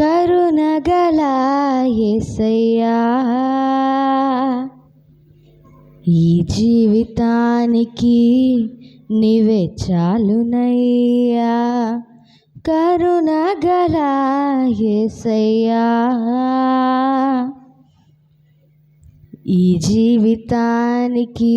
కరుణగల ఎసయ్యా ఈ జీవితానికి నీవే చాలునయ్యా. కరుణగల ఎసయ్యా ఈ జీవితానికి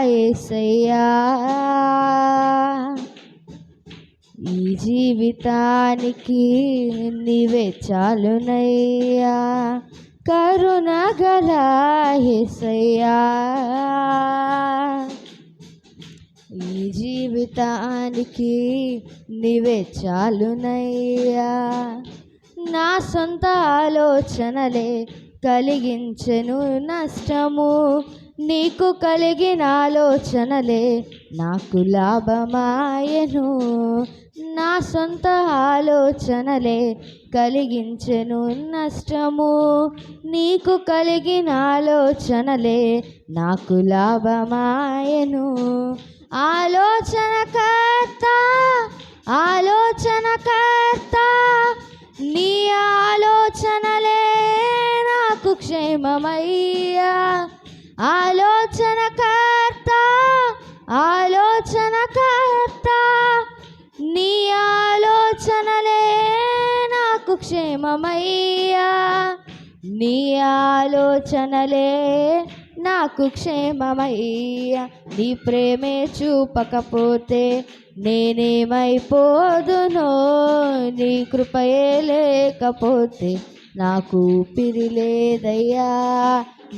ఏసయ్యా. ఈ జీవితానికి నీవే చాలునయ్యా. కరుణగల ఏసయ్యా. ఈ జీవితానికి నీవే చాలునయ్యా. నా సొంత ఆలోచనలే కలిగించెను నష్టము. నీకు కలిగిన ఆలోచనలే నాకు లాభమాయను. నా సొంత ఆలోచనలే కలిగించెను నష్టము. నీకు కలిగిన ఆలోచనలే నాకు లాభమాయను. ఆలోచనకర్త ఆలోచనకర్త నీ ఆలోచనలే నాకు క్షేమమయ్యా. ఆలోచనకర్త ఆలోచనకర్త నీ ఆలోచనలే నాకు క్షేమమయ్యా. నీ ఆలోచనలే నాకు క్షేమమయ్యా. నీ ప్రేమే చూపకపోతే నేనేమైపోదునో? నీ కృపయే లేకపోతే నాకు ఊపిరి లేదయ్యా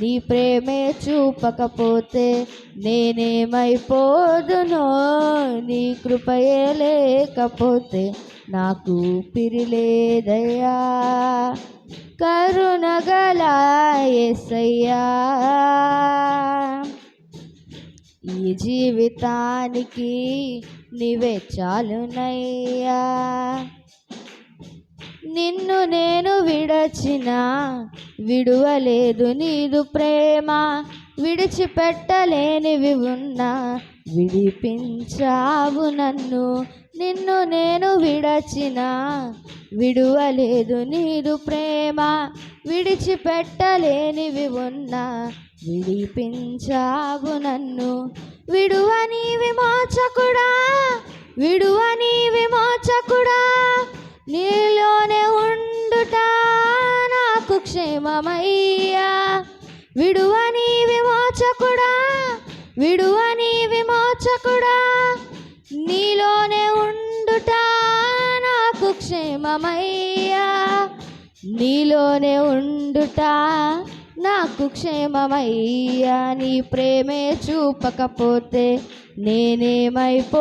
నీ ప్రేమే చూపకపోతే నేనేమైపోదునో? నీ కృపయే లేకపోతే నాకు ఊపిరి లేదయ్యా. కరుణగల యేసయ్యా ఈ జీవితానికి నీవే చాలునయ్యా. నిన్ను నేను విడచిన విడువలేదు నీదు ప్రేమ. విడిచిపెట్టలేనివి ఉన్నా విడిపించావు నన్ను. నిన్ను నేను విడచిన విడువలేదు నీదు ప్రేమ. విడిచిపెట్టలేనివి ఉన్నా విడిపించావు నన్ను. విడువని విమోచకుడా విడువని విమో నాకు విడువని విమోచకుడా విడువని విమోచకుడా. నీలోనే ఉండుట నాకు క్షేమమయ్యా. నీలోనే ఉండుట నాకు క్షేమమయ్యా. నీ ప్రేమే చూపకపోతే నేనేమైపోదునో?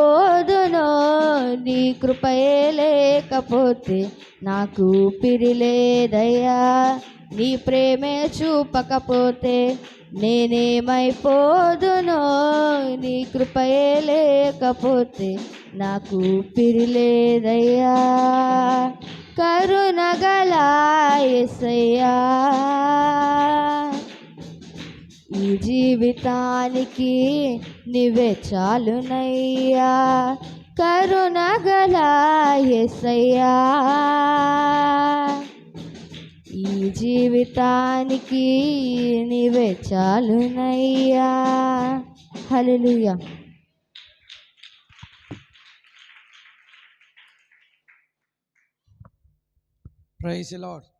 నీ కృపయే లేకపోతే నాకు ఊపిరి లేదయ్యా. నీ ప్రేమే చూపకపోతే నేనేమైపోదునో? నీ కృపయే లేకపోతే నాకు పిరిలేదయ్యా లేదయ్యా. కరుణగల ఈ జీవితానికి నివే చాలునయ్యా. కరుణగలాయసయ్యా దానికి నీవే చాలునయ్యా. హల్లెలూయా. Praise lord